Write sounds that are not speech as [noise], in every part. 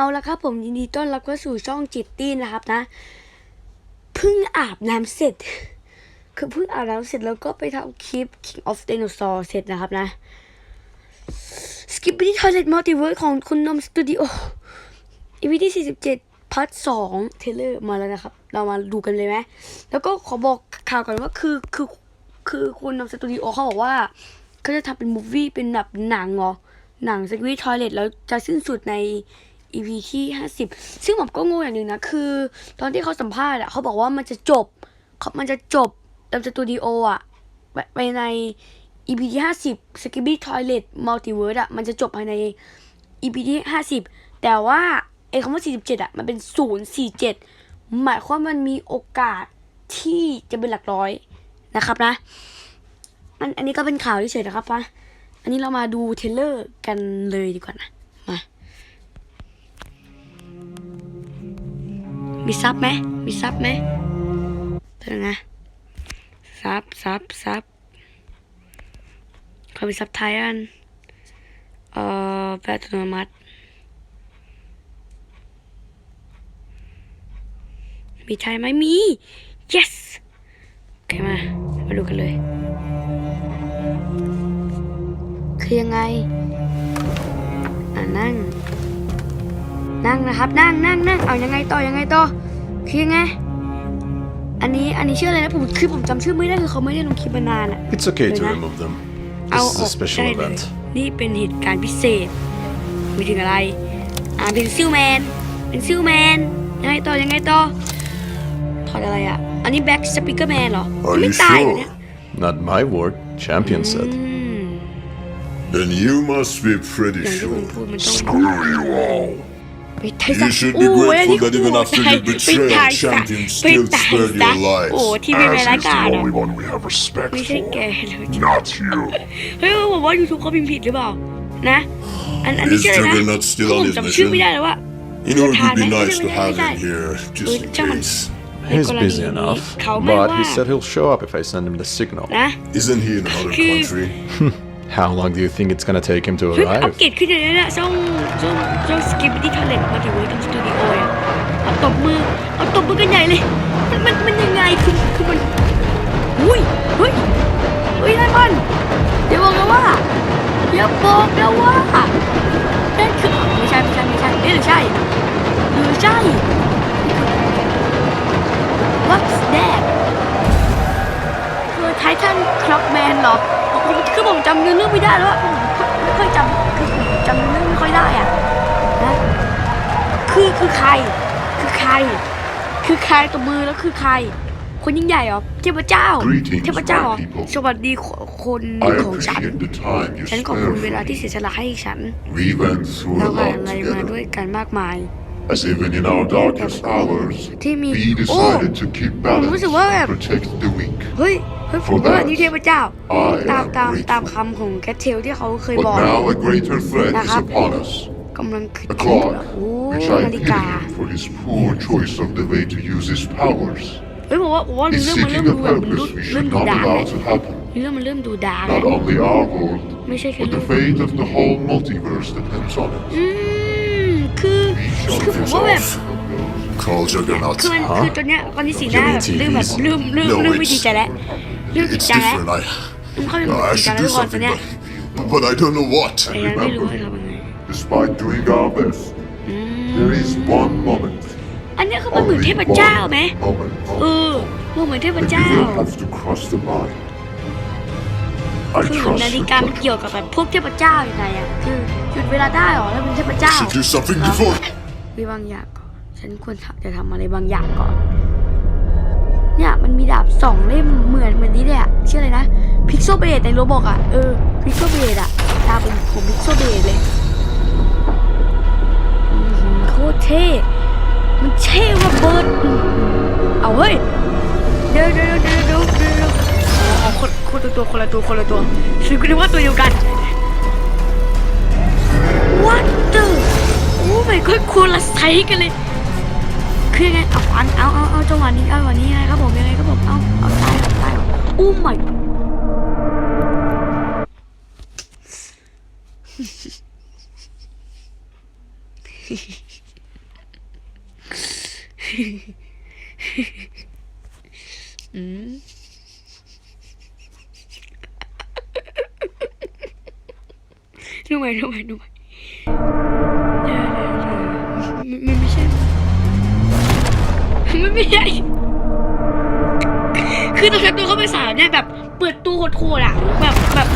เอาละครับผมยินดีต้อนรับเข้าสู่ช่องจิตตี้นะครับนะเพิ่งอาบน้ำเสร็จ คือเพิ่งอาบน้ำเสร็จแล้วก็ไปทำคลิป King of Dinosaur เสร็จนะครับนะ Skippity Toilet Multiverse ของคุณนมสตูดิโอ EP ที่ 47พาร์ท2เทเลอร์มาแล้วนะครับ เรามาดูกันเลยไหมแล้วก็ขอบอกข่าวก่อนว่าคือคือคือคุณนมสตูดิโอเขาบอกว่าเขาจะทำเป็นมูฟวี่เป็นแบบหนังเหรอหนังสกิ t ทอยเลตแล้วจะสิ้นสุดใน EP ที่50ซึ่งผมก็งงอย่างหนึ่งนะคือ ตอนที่เขาสัมภาษณ์อะเขาบอกว่ามันจะจบเขามันจะจบตามสตูดิโออะไปใน EP ที่50 s k i b b y Toilet Multiverse อะมันจะจบภายใน EP ที่50แต่ว่าไอ้คำว่า47อะมันเป็น047หมายความว่ามันมีโอกาสที่จะเป็นหลักร้อยนะครับนะ อันอันนี้ก็เป็นข่าวเฉยๆนะครับปะอันนี้เรามาดูเทเลอร์กันเลยดีกว่านะ มีซับไหมมีซับไหมเดี๋ยวนะซับซับซับเขามีซับไทยอันเอ่อแปลอัตโนมัติ มีไทยไหมมี yes โอเคมา มาดูกันเลย คือยังไง อ่านั่ง นั่งนะครับ นั่งนั่งนั่งเอายังไงต่อยังไงต่อคือยังไงอันนี้อันนี้ชื่ออะไรนะผมคือผมจำชื่อไม่ได้คือเขาไม่ได้ลงคลิปมานานอะ It's okay to Wait, remove them. เอา This อ is อ a ก special ได้เลย event. นี่เป็นเหตุการณ์พิเศษไม่ถึงอะไร อ่าเป็นซิลแมนเป็นซิลแมนยังไงต่อยังไงต่อถอดอะไรอะอันนี้แบ็กสปีกเกอร์แมนเหรอ Are ไม่ you ตายเหรอเนี่ย sure? Not my word. Champion said. อืม Then you must be pretty อย่างที่ผม sure. พูดมันต้อง Screw you all. ไปไทยซะ You should be โอ้ยอันนี้ grateful that even โอ้ after ตาย your betrayal, ไปตายซะ champion ไป still ตาย spared ซะ your lives. โอ้ที่ไม่เป็นรายการอ่ะ one we have respect ไม่ใช่แกเลย Not you. เฮ้ยผมว่ายูทูบเขาพิมพ์ผิดหรือเปล่า นะ อันอันนี้ Is ชื่ออะไรนะ Juggernaut still ผ on ม his จำชื่อ mission? ไม่ได้แล้วว่า You know, it would be Jotan, nice to eh? have Jotan. him here, just in Jotan. case. He's Nicola busy Nini. enough,เขาไม่ but ว่า he said he'll show up if I send him the signal. นะ Isn't he in another He- country? [laughs] [laughs] How long do you think it's gonna take him to เฮ้ยอัป arrive? เกรดขึ้นเลยนะช่องช่องช่องสกิปที่ทะเลมาถึงเวทีสตูดิโออะเอาตบมือเอาตบมือกันใหญ่เลย มันมันมันยังไงคือคือมันอุ้ยเฮ้ยเฮ้ยนั่นมันเดี๋ยวบอกนะว่าอย่าบอกนะว่านั่นคือไม่ใช่ไม่ใช่ไม่ใช่เอ๊ะหรือใช่หรือใช่ What's that คือไททันคล็อกแมนเหรอ ผมคือผมจำเนื้อเรื่องไม่ได้แล้วอะผมไม่ค่อยจำคือผมจำเนื้อเรื่องไม่ค่อยได้อะนะคือคือใคร คือใคร คือใครตัวมือแล้วคือใคร คนยิ่งใหญ่เหรอเทพเจ้า Greetings, เทพเจ้าเหรอ my people. สวัสดีคน I ของฉัน appreciate the time you ฉันขอบคุณเว spared ลา for ที่ me. เสียสละให้ฉัน We went through เรา a ผ่าน lot อะไรมาด้วย together. กันมากมาย As even in our darkest hours, ที่มี we โอ้ decided to keep ผมรู้ balance สึกว่าแบบ and protect the weak. เฮ้ย เฮ้ยผม For ว่า that, นี่เทพเจ้า I ตาม am ตาม grateful. ตามคำของแคทเทลที่เขาเคย But บอก now a greater threat is Nahap. upon us. กำลังคือ A โอ้ clock, which I นาฬิ pity กา him for his poor choice of the way to use his powers. เฮ้ยผมว่าผมว่า Is เรื่องมันเริ่ม seeking ดู a แบบมัน purpose we เริ่ม should ดู not ดาร์ก allow to happen. เรื่องมันเริ่มดูดาร์กแล้ว Not only our world, ไม่ใช่แค่ but เรื่อ the ง fate of the whole multiverse depends on it. อืมคือคือผมว่าแบบ Call Juggernaut. คือมันคือตอนเนี้ยตอนนี้สีหน้าแบบ Guaranteed เริ่มแบบ reason. เริ่มเริ่ม No, เริ่มไม่ it's- ดีใจแล้วเริ่มดี It's ใจแล้ว different. I, มันเข้าไปเหมือน I ดีใจ should แล้ว do ทุกคนตอน something, เนี้ย but, but I don't know what. แต่ยังไม่รู้ว่า Remember, ทำยังไง despite doing our best, there is one moment. อันเนี้ยคือมันเหมือนเทพเจ้าไหม Moment เออมันเหมือนเทพ that เจ้า you will have to cross the line. I คือ trust นาฬิ you. กามันเกี่ยวกับแบบพวกเทพเจ้ายังไงอะคือหยุดเวลาได้เหรอแล้วเป็นเทพเจ้า Should do something before. มีบางอย่างก่อนฉันควรจะทำอะไรบางอย่างก่อน เนี่ยมันมีดาบสองเล่มเหมือนเหมือนนี้เลยอะชื่ออะไรนะพิกโซเบดในโรบอกอะเออพิกโซเบดอะดาบผมผมพิกโซเบดเลยโคตรเท่มันเท่ว่าเบิร์ดเอาเฮ้ยเดี๋ยวเดี๋ยวเดี๋ยวเดี๋ยวเดี๋ยวเดี๋ยวอ๋ออ๋อคนคนตัวคนละตัวคนละตัวฉันก็นึกว่าตัวเดียวกัน What the โอ้ my god คนละไซส์กันเลย คือยังไงเอาฟันเอาเอาเอาจังหวะนี้เอาจังหวะนี้ไงครับผมยังไงครับผมเอาเอาตายเอาตายโอ้ my อืมดูไหมดูไหมดูไหม มันไม่ใช่คือตอนฉันตัวเข้าไปสาวเนี่ยแบบเปิดตัวโคตรๆอะแบบแบบ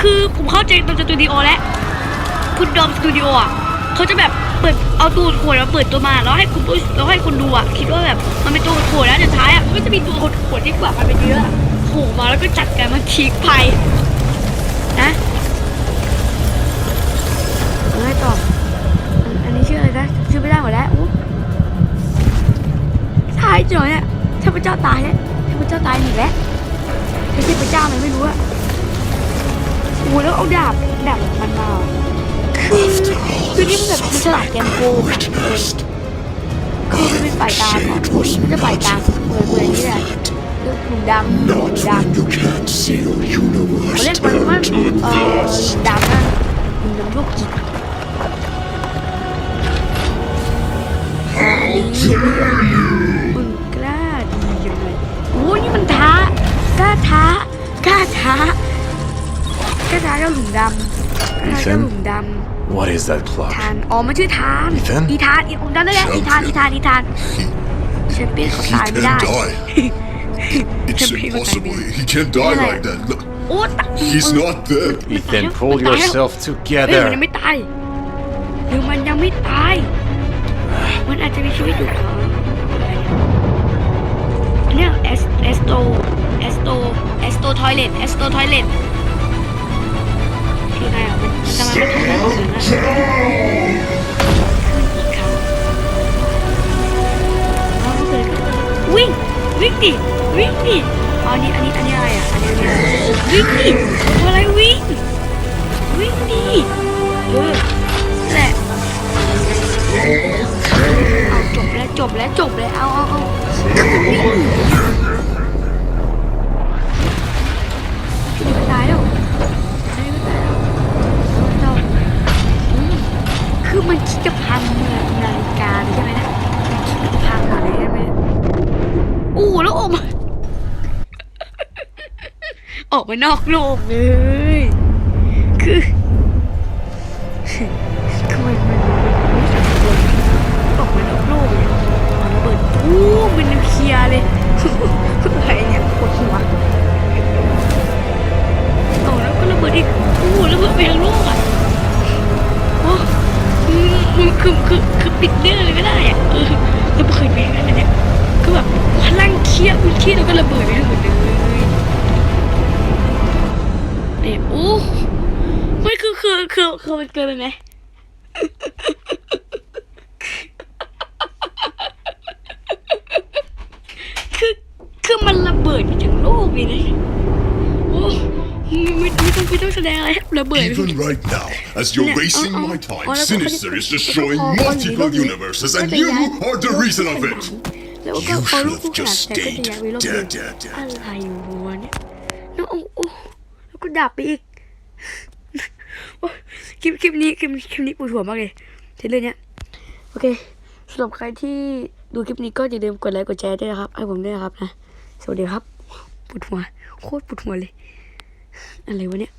คือผมเข้าใจตอนสตูดิโอแล้วคุณดอมสตูดิโออะเขาจะแบบเปิดเอาตัวโขดมาเปิดตัวมาแล้วให้คุณผู้แล้วให้คนดูอะคิดว่าแบบมันเป็นตัวโขดแล้วสุดท้ายอะมันก็จะมีตัวโขดที่กว่ามันเป็นเยอะอะโผล่มาแล้วก็จัดกันมันทีกภัยนะ จ่อยเนี่ยเทพเจ้าตายแล้วเทพเจ้าตายหนีแล้วใช่เทพเจ้ามันไม่รู้อะโอ้แล้วเอาดาบดาบมันมาคือคือนี่มันแบบมันฉลาดเกมโกงคือมันเป็นฝ่ายตามอะมันจะฝ่ายตามเหมือนเหมือนนี่แหละเรื่องหนุ่มดำหนุ่มดำ ดำกล้าท้าเจ้าหนุ่มดำ What is that clock? ทาน อ๋อมันชื่อทาน อีธาน อีธานอีผมจำได้แล้วอีธาน อีธาน อีธาน แชมเปี้ยนเขา He ตายไม่ได้ can't die. It's Champion impossible. Batman. He can't die Yeah. like that. Look, โอ้ตาย he's not dead. Ethan, pull yourself เฮ้ยมันยัง together. ไม่ตาย หรือมันยังไม่ตาย มันอาจจะมีชีวิตอยู่เหรออันเนี่ยเอสเอสโตเอสโตเอสโตทอยเลตเอสโตทอยเลต คือไงอะมันทำไมมันทำได้แบบนั้นอะขึ้นอีกครั้งเอาเกิดวิ่งวิ่งดิวิ่งดิอันนี้อันนี้อันนี้อะไรอะอันนี้อันนี้วิ่งดิตัวอะไรวิ่งวิ่งดิเออแหละเอาจบแล้วจบแล้วจบแล้วเอาเอาเอา จะพังเมืองนาฬิกาเลยใช่ไหมนะพังอะไรใช่ไหมโอ้โหแล้วออกมาออกมานอกโลกเลย คือ คือคือคือคือมันเกินไปไหมคือคือมันระเบิดไปถึงโลกเลยนะโอ้ไม่ไม่ไม่ต้องไม่ต้องแสดงอะไรระเบิด Even right now, as you're Yeah, wasting uh-uh. my Oh, time, that's Sinister okay. is destroying Oh, oh, multiple oh, oh, universes, oh, and oh, you oh, are the oh, reason oh, of oh, it. แล้วก็ You เขา should ลูก have ผู้ขนาด just แต่ก็จะ stayed ย้ายไปโลก dead, เดียว dead, dead. อะไรวะเนี่ยแล้วโอ้โอ้แล้วก็ดับไปอีกโอ้ค ลิปคลิปนี้คลิปคลิปนี้ปวดหัวมากเลยเทเลอร์เนี้ยโอเคสำหรับใครที่ดูคลิปนี้ก็อย่าลืมกดไลค์กดแชร์ด้วยนะครับให้ผมด้วยนะครับนะสวัสดีครับปวดหัวโคตรปวดหัวเลยอะไรวะเนี่ย